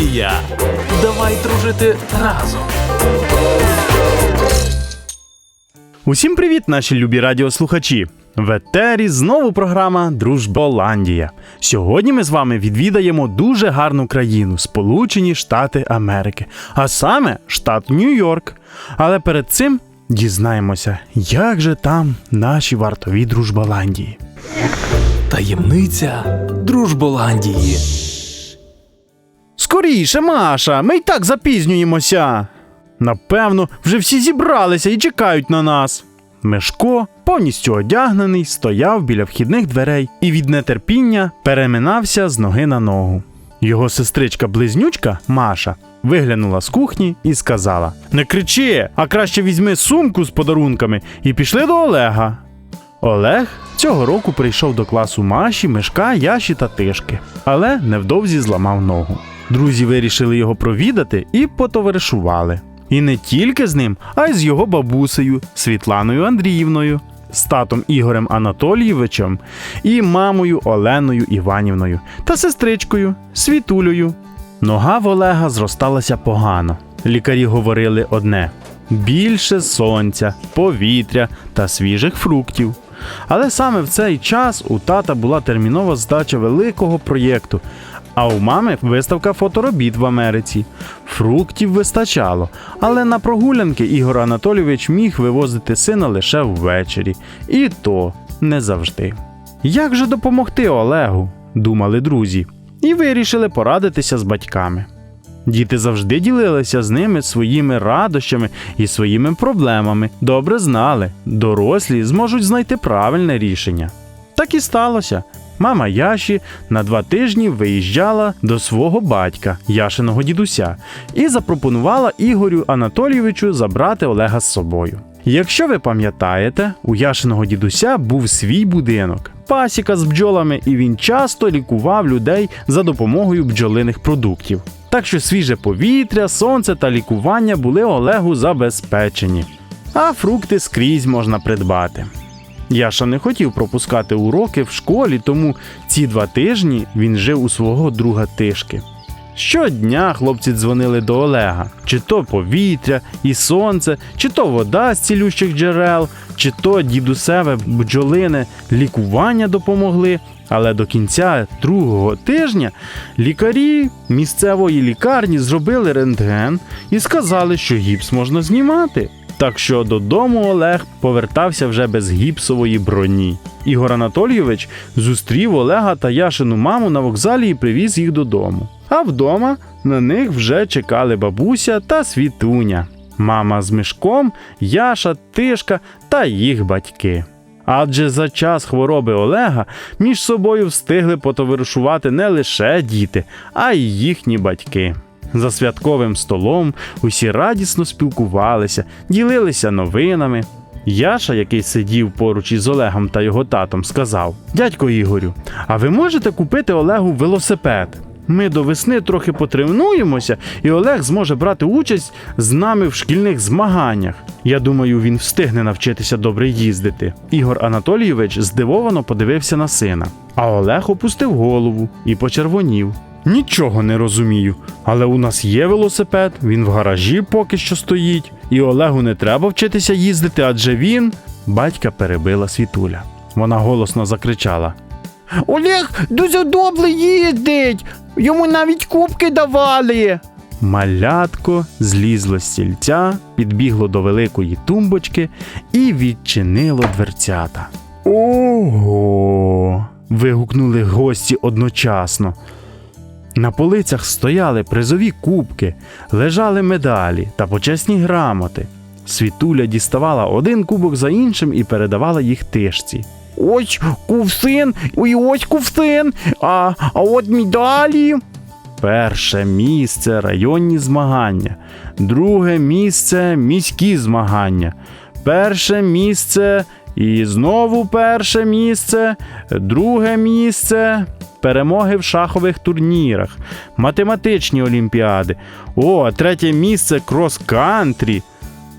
Рушболандія. Давай дружити разом. Усім привіт, наші любі радіослухачі! В етері знову програма Дружболандія. Сьогодні ми з вами відвідаємо дуже гарну країну Сполучені Штати Америки, а саме штат Нью-Йорк. Але перед цим дізнаємося, як же там наші вартові Дружболандії. Таємниця Дружболандії. Скоріше, Маша, ми й так запізнюємося. Напевно, вже всі зібралися і чекають на нас. Мешко, повністю одягнений, стояв біля вхідних дверей і від нетерпіння переминався з ноги на ногу. Його сестричка-близнючка Маша виглянула з кухні і сказала: Не кричи, а краще візьми сумку з подарунками і пішли до Олега. Олег цього року прийшов до класу Маші, Мишка, Яші та Тишки, але невдовзі зламав ногу. Друзі вирішили його провідати і потоваришували. І не тільки з ним, а й з його бабусею Світланою Андріївною, з татом Ігорем Анатолійовичем і мамою Оленою Іванівною та сестричкою Світулею. Нога в Олега зросталася погано. Лікарі говорили одне: більше сонця, повітря та свіжих фруктів. Але саме в цей час у тата була термінова здача великого проєкту, а у мами виставка фоторобіт в Америці. Фруктів вистачало, але на прогулянки Ігор Анатолійович міг вивозити сина лише ввечері, і то не завжди. Як же допомогти Олегу? думали друзі, і вирішили порадитися з батьками. Діти завжди ділилися з ними своїми радощами і своїми проблемами. Добре знали, дорослі зможуть знайти правильне рішення. Так і сталося. Мама Яші на два тижні виїжджала до свого батька, Яшиного дідуся, і запропонувала Ігорю Анатолійовичу забрати Олега з собою. Якщо ви пам'ятаєте, у Яшиного дідуся був свій будинок, пасіка з бджолами, і він часто лікував людей за допомогою бджолиних продуктів. Так що свіже повітря, сонце та лікування були Олегу забезпечені, а фрукти скрізь можна придбати. Яша не хотів пропускати уроки в школі, тому ці два тижні він жив у свого друга тишки. Щодня хлопці дзвонили до Олега, чи то повітря і сонце, чи то вода з цілющих джерел, чи то дідусеве бджолине лікування допомогли. Але до кінця другого тижня лікарі місцевої лікарні зробили рентген і сказали, що гіпс можна знімати. Так що додому Олег повертався вже без гіпсової броні. Ігор Анатолійович зустрів Олега та Яшину маму на вокзалі і привіз їх додому. А вдома на них вже чекали бабуся та світуня, мама з мішком, Яша, Тишка та їх батьки. Адже за час хвороби Олега між собою встигли потоваришувати не лише діти, а й їхні батьки. За святковим столом усі радісно спілкувалися, ділилися новинами. Яша, який сидів поруч із Олегом та його татом, сказав: Дядько Ігорю, а ви можете купити Олегу велосипед? Ми до весни трохи потренуємося, і Олег зможе брати участь з нами в шкільних змаганнях. Я думаю, він встигне навчитися добре їздити. Ігор Анатолійович здивовано подивився на сина, а Олег опустив голову і почервонів. Нічого не розумію, але у нас є велосипед, він в гаражі поки що стоїть, і Олегу не треба вчитися їздити, адже він. Батька перебила світуля. Вона голосно закричала: Олег дуже добре їздить. Йому навіть кубки давали. Малятко злізло з стільця, підбігло до великої тумбочки і відчинило дверцята. Ого. вигукнули гості одночасно. На полицях стояли призові кубки, лежали медалі та почесні грамоти. Світуля діставала один кубок за іншим і передавала їх тишці. Ось кувсин, і ось кувсин, а, а от медалі. Перше місце районні змагання, друге місце міські змагання, перше місце і знову перше місце, друге місце. Перемоги в шахових турнірах, математичні олімпіади. О, третє місце крос-кантрі.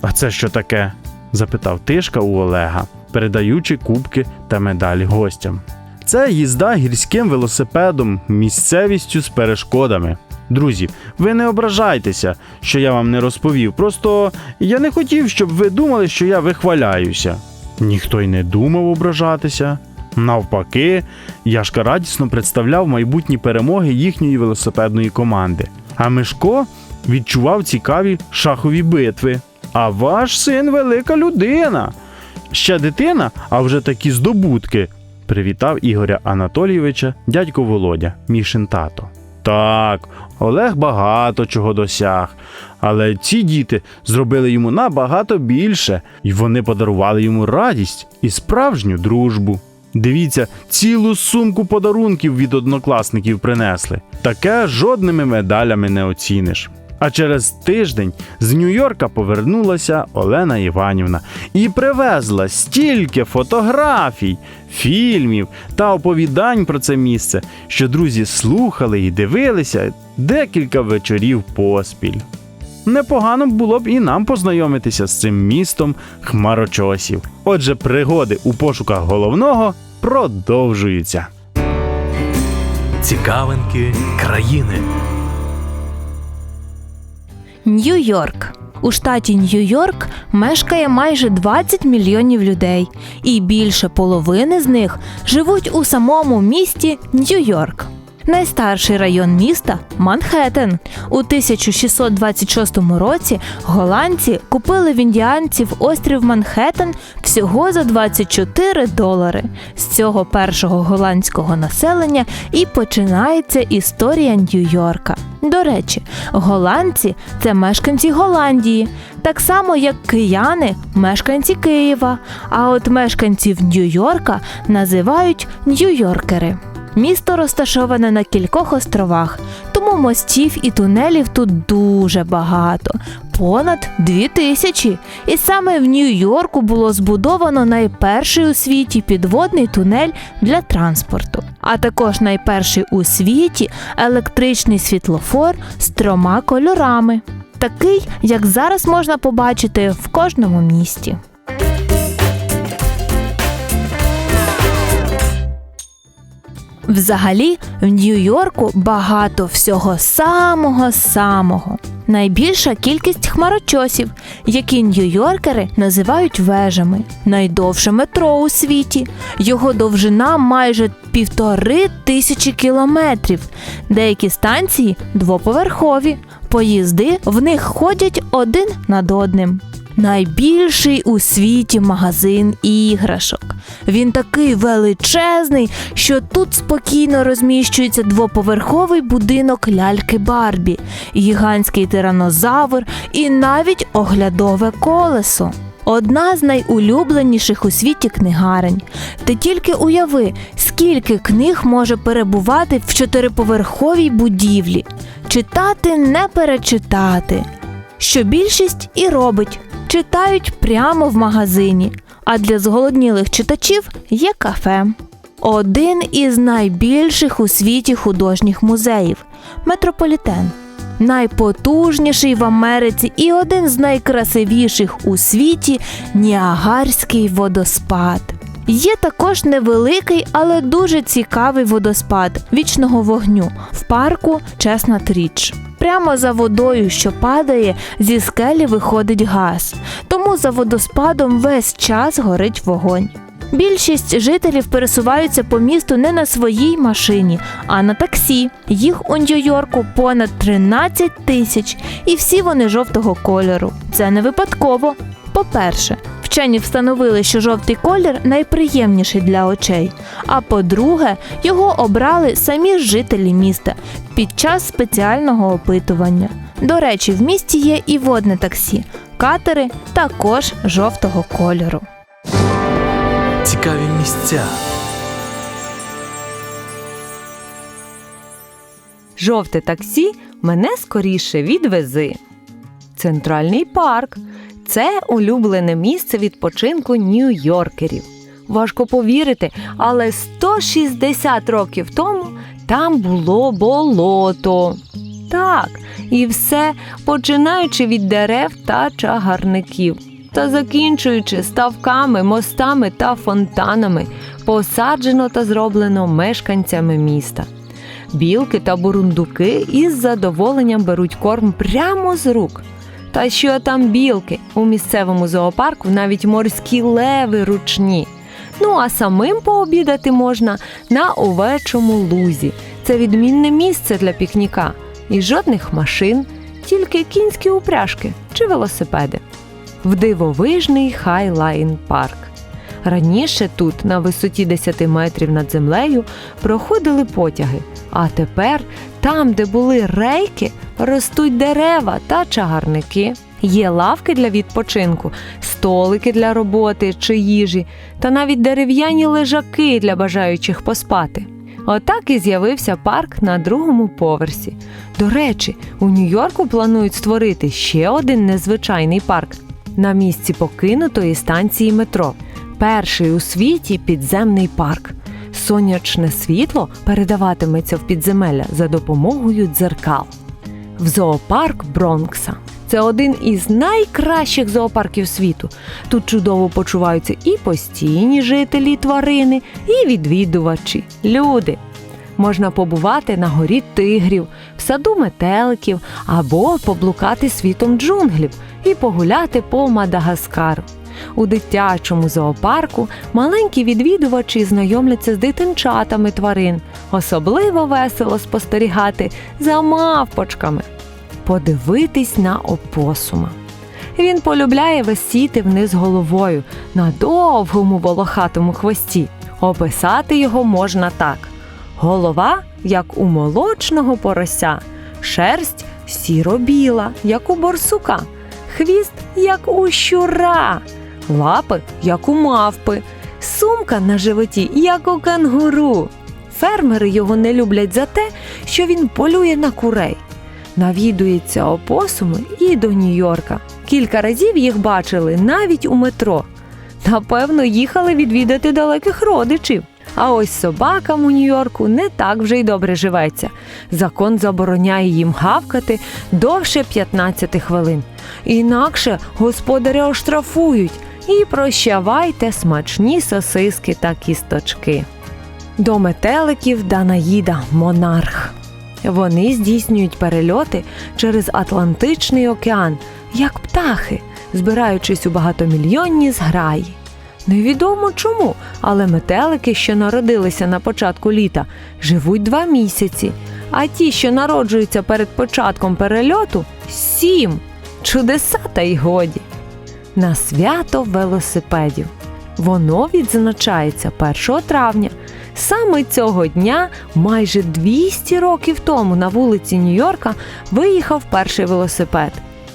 А це що таке? запитав Тишка у Олега, передаючи кубки та медалі гостям. Це їзда гірським велосипедом, місцевістю з перешкодами. Друзі, ви не ображайтеся, що я вам не розповів. Просто я не хотів, щоб ви думали, що я вихваляюся. Ніхто й не думав ображатися. Навпаки, Яшка радісно представляв майбутні перемоги їхньої велосипедної команди. А Мишко відчував цікаві шахові битви. А ваш син велика людина. Ще дитина, а вже такі здобутки. Привітав Ігоря Анатолійовича дядько Володя, Мішин тато. Так, Олег багато чого досяг, але ці діти зробили йому набагато більше, і вони подарували йому радість і справжню дружбу. Дивіться, цілу сумку подарунків від однокласників принесли. Таке жодними медалями не оціниш. А через тиждень з Нью-Йорка повернулася Олена Іванівна і привезла стільки фотографій, фільмів та оповідань про це місце, що друзі слухали і дивилися декілька вечорів поспіль. Непогано було б і нам познайомитися з цим містом хмарочосів. Отже, пригоди у пошуках головного продовжуються. Цікавинки країни. Нью-Йорк. У штаті Нью-Йорк мешкає майже 20 мільйонів людей, і більше половини з них живуть у самому місті Нью-Йорк. Найстарший район міста Манхеттен. У 1626 році голландці купили в індіанців острів Манхеттен всього за 24 долари. З цього першого голландського населення і починається історія Нью-Йорка. До речі, голландці це мешканці Голландії, так само як кияни мешканці Києва. А от мешканців Нью-Йорка називають Нью-Йоркери. Місто розташоване на кількох островах, тому мостів і тунелів тут дуже багато понад дві тисячі. І саме в Нью-Йорку було збудовано найперший у світі підводний тунель для транспорту, а також найперший у світі електричний світлофор з трьома кольорами, такий, як зараз можна побачити в кожному місті. Взагалі, в Нью-Йорку багато всього самого-самого. Найбільша кількість хмарочосів, які нью-йоркери називають вежами. Найдовше метро у світі. Його довжина майже півтори тисячі кілометрів. Деякі станції двоповерхові. Поїзди в них ходять один над одним. Найбільший у світі магазин іграшок. Він такий величезний, що тут спокійно розміщується двоповерховий будинок ляльки Барбі, гігантський тиранозавр і навіть оглядове колесо. Одна з найулюбленіших у світі книгарень. Ти тільки уяви, скільки книг може перебувати в чотириповерховій будівлі. Читати не перечитати. Що більшість і робить, читають прямо в магазині. А для зголоднілих читачів є кафе. Один із найбільших у світі художніх музеїв метрополітен. Найпотужніший в Америці і один з найкрасивіших у світі Ніагарський водоспад. Є також невеликий, але дуже цікавий водоспад вічного вогню в парку Чеснат Річ. Прямо за водою, що падає, зі скелі виходить газ. Тому за водоспадом весь час горить вогонь. Більшість жителів пересуваються по місту не на своїй машині, а на таксі. Їх у Нью-Йорку понад 13 тисяч, і всі вони жовтого кольору. Це не випадково. По-перше, вчені встановили, що жовтий колір найприємніший для очей. А по-друге, його обрали самі жителі міста під час спеціального опитування. До речі, в місті є і водне таксі, катери також жовтого кольору. Цікаві місця. Жовте таксі мене скоріше відвези. Центральний парк це улюблене місце відпочинку нью-йоркерів. Важко повірити, але 160 років тому там було болото. Так, і все починаючи від дерев та чагарників та закінчуючи ставками, мостами та фонтанами, посаджено та зроблено мешканцями міста. Білки та бурундуки із задоволенням беруть корм прямо з рук. Та що там білки? У місцевому зоопарку навіть морські леви ручні. Ну а самим пообідати можна на овечому лузі. Це відмінне місце для пікніка. І жодних машин, тільки кінські упряжки чи велосипеди. В дивовижний Хайлайн парк. Раніше тут, на висоті 10 метрів над землею, проходили потяги, а тепер, там, де були рейки, ростуть дерева та чагарники. Є лавки для відпочинку, столики для роботи чи їжі, та навіть дерев'яні лежаки для бажаючих поспати. Отак і з'явився парк на другому поверсі. До речі, у Нью-Йорку планують створити ще один незвичайний парк на місці покинутої станції метро. Перший у світі підземний парк. Сонячне світло передаватиметься в підземелля за допомогою дзеркал. В зоопарк Бронкса. Це один із найкращих зоопарків світу. Тут чудово почуваються і постійні жителі, тварини, і відвідувачі, люди. Можна побувати на горі тигрів, в саду метеликів або поблукати світом джунглів і погуляти по Мадагаскару. У дитячому зоопарку маленькі відвідувачі знайомляться з дитинчатами тварин. Особливо весело спостерігати за мавпочками. Подивитись на опосума. Він полюбляє висіти вниз головою на довгому волохатому хвості. Описати його можна так: голова, як у молочного порося, шерсть сіро-біла, як у борсука, хвіст, як у щура, лапи, як у мавпи, сумка на животі, як у кенгуру. Фермери його не люблять за те, що він полює на курей. Навідується опосуми і до Нью-Йорка. Кілька разів їх бачили навіть у метро. Напевно, їхали відвідати далеких родичів. А ось собакам у Нью-Йорку не так вже й добре живеться. Закон забороняє їм гавкати довше 15 хвилин. Інакше господаря оштрафують і прощавайте смачні сосиски та кісточки. До метеликів Данаїда Монарх. Вони здійснюють перельоти через Атлантичний океан, як птахи, збираючись у багатомільйонні зграї. Невідомо чому, але метелики, що народилися на початку літа, живуть два місяці, а ті, що народжуються перед початком перельоту, сім. Чудеса та й годі. На свято велосипедів. Воно відзначається 1 травня. Саме цього дня, майже 200 років тому, на вулиці Нью-Йорка виїхав перший велосипед.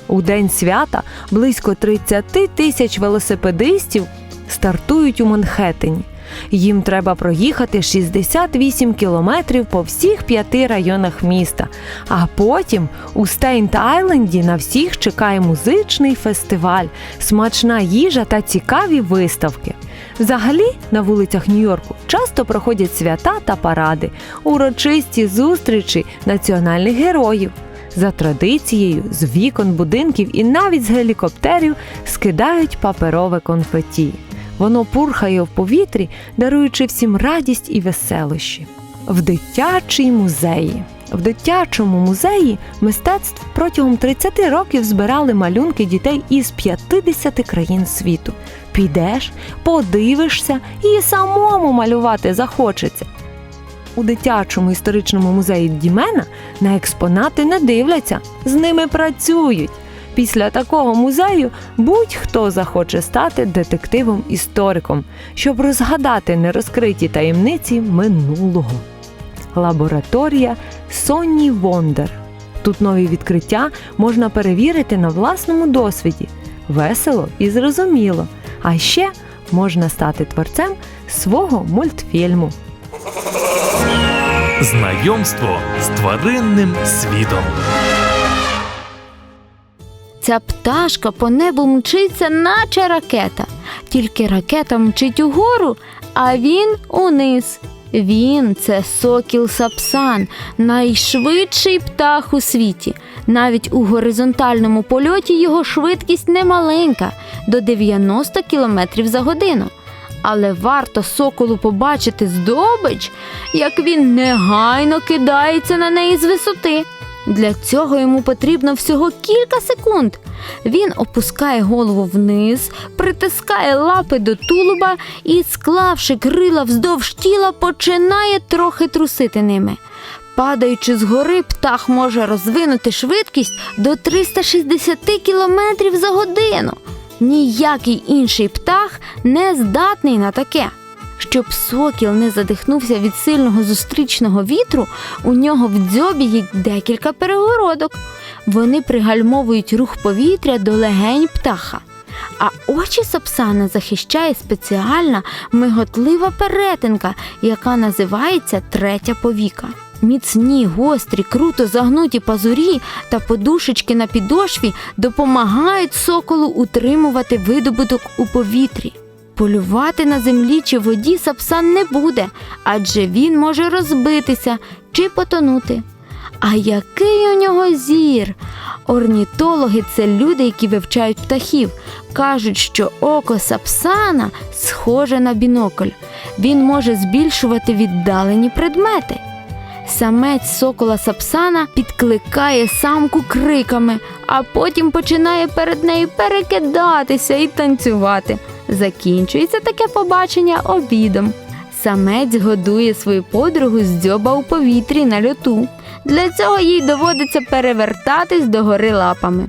У день свята близько 30 тисяч велосипедистів стартують у Манхеттені. Їм треба проїхати 68 кілометрів по всіх п'яти районах міста. А потім у Стейнт-Айленді на всіх чекає музичний фестиваль, смачна їжа та цікаві виставки. Взагалі, на вулицях Нью-Йорку часто проходять свята та паради, урочисті зустрічі національних героїв. За традицією, з вікон будинків і навіть з гелікоптерів скидають паперове конфеті. Воно пурхає в повітрі, даруючи всім радість і веселощі. В дитячій музеї. В дитячому музеї мистецтв протягом 30 років збирали малюнки дітей із 50 країн світу. Підеш, подивишся і самому малювати захочеться. У дитячому історичному музеї Дімена на експонати не дивляться, з ними працюють. Після такого музею будь-хто захоче стати детективом-істориком, щоб розгадати нерозкриті таємниці минулого. Лабораторія Сонні Вондер. Тут нові відкриття можна перевірити на власному досвіді. Весело і зрозуміло. А ще можна стати творцем свого мультфільму. Знайомство з тваринним світом. Ця пташка по небу мчиться, наче ракета. Тільки ракета мчить угору, а він униз. Він це сокіл Сапсан, найшвидший птах у світі. Навіть у горизонтальному польоті його швидкість немаленька до 90 км за годину. Але варто соколу побачити здобич, як він негайно кидається на неї з висоти. Для цього йому потрібно всього кілька секунд. Він опускає голову вниз, притискає лапи до тулуба і, склавши крила вздовж тіла, починає трохи трусити ними. Падаючи з гори, птах може розвинути швидкість до 360 км за годину. Ніякий інший птах не здатний на таке. Щоб сокіл не задихнувся від сильного зустрічного вітру, у нього в дзьобі є декілька перегородок. Вони пригальмовують рух повітря до легень птаха. А очі Сапсана захищає спеціальна миготлива перетинка, яка називається третя повіка. Міцні, гострі, круто загнуті пазурі та подушечки на підошві допомагають соколу утримувати видобуток у повітрі. Полювати на землі чи воді сапсан не буде, адже він може розбитися чи потонути. А який у нього зір? Орнітологи це люди, які вивчають птахів. Кажуть, що око сапсана схоже на бінокль. Він може збільшувати віддалені предмети. Самець сокола сапсана підкликає самку криками, а потім починає перед нею перекидатися і танцювати. Закінчується таке побачення обідом. Самець годує свою подругу з дзьоба у повітрі на льоту. Для цього їй доводиться перевертатись догори лапами.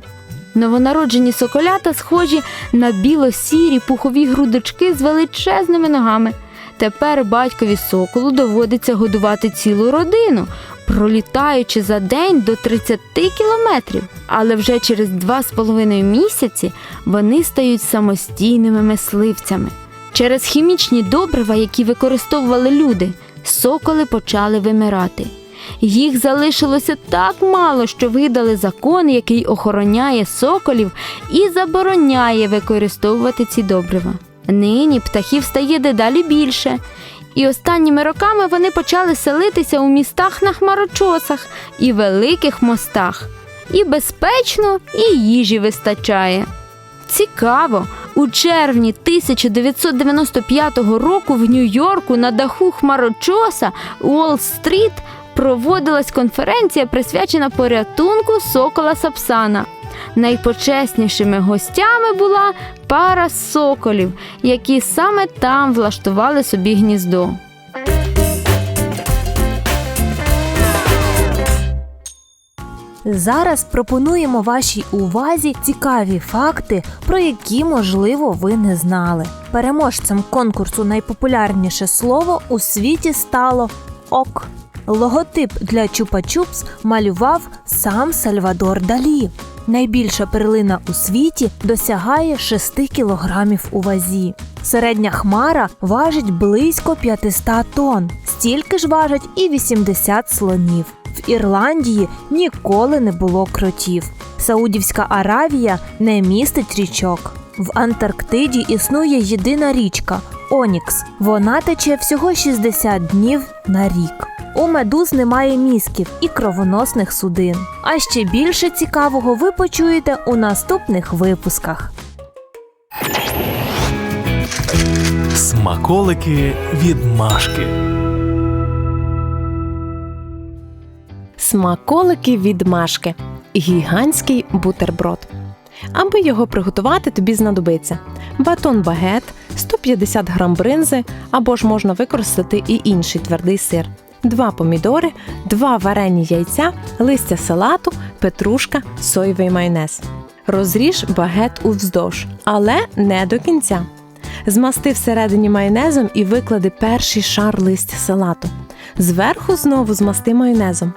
Новонароджені соколята схожі на біло-сірі пухові грудочки з величезними ногами. Тепер батькові соколу доводиться годувати цілу родину, пролітаючи за день до 30 кілометрів. Але вже через два з половиною місяці вони стають самостійними мисливцями. Через хімічні добрива, які використовували люди, соколи почали вимирати. Їх залишилося так мало, що видали закон, який охороняє соколів і забороняє використовувати ці добрива. Нині птахів стає дедалі більше, і останніми роками вони почали селитися у містах на хмарочосах і великих мостах. І безпечно, і їжі вистачає. Цікаво, у червні 1995 року в Нью-Йорку на даху хмарочоса Уолл-стріт проводилась конференція, присвячена порятунку сокола Сапсана. Найпочеснішими гостями була пара соколів, які саме там влаштували собі гніздо. Зараз пропонуємо вашій увазі цікаві факти, про які, можливо, ви не знали. Переможцем конкурсу найпопулярніше слово у світі стало ок. Логотип для Чупа-Чупс малював сам Сальвадор Далі. Найбільша перлина у світі досягає 6 кілограмів у вазі. Середня хмара важить близько 500 тонн. Стільки ж важать і 80 слонів. В Ірландії ніколи не було кротів. Саудівська Аравія не містить річок. В Антарктиді існує єдина річка Онікс. Вона тече всього 60 днів на рік. У медуз немає мізків і кровоносних судин. А ще більше цікавого ви почуєте у наступних випусках. Смаколики від Машки. Смаколики від Машки. Гігантський бутерброд. Аби його приготувати, тобі знадобиться батон багет, 150 грам бринзи або ж можна використати і інший твердий сир, два помідори, два варені яйця, листя салату, петрушка, соєвий майонез. Розріж багет уздовж, але не до кінця. Змасти всередині майонезом і виклади перший шар листя салату. Зверху знову змасти майонезом.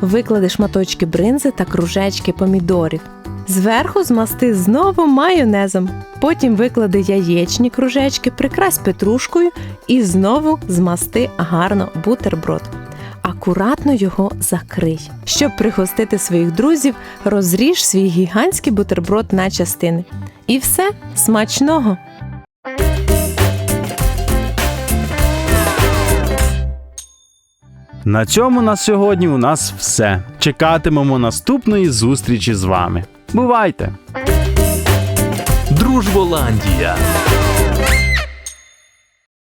Виклади шматочки бринзи та кружечки помідорів. Зверху змасти знову майонезом. Потім виклади яєчні кружечки, прикрась петрушкою і знову змасти гарно бутерброд. Акуратно його закрий. Щоб пригостити своїх друзів, розріж свій гігантський бутерброд на частини. І все смачного! На цьому на сьогодні у нас все. Чекатимемо наступної зустрічі з вами. Бувайте! Дружболандія.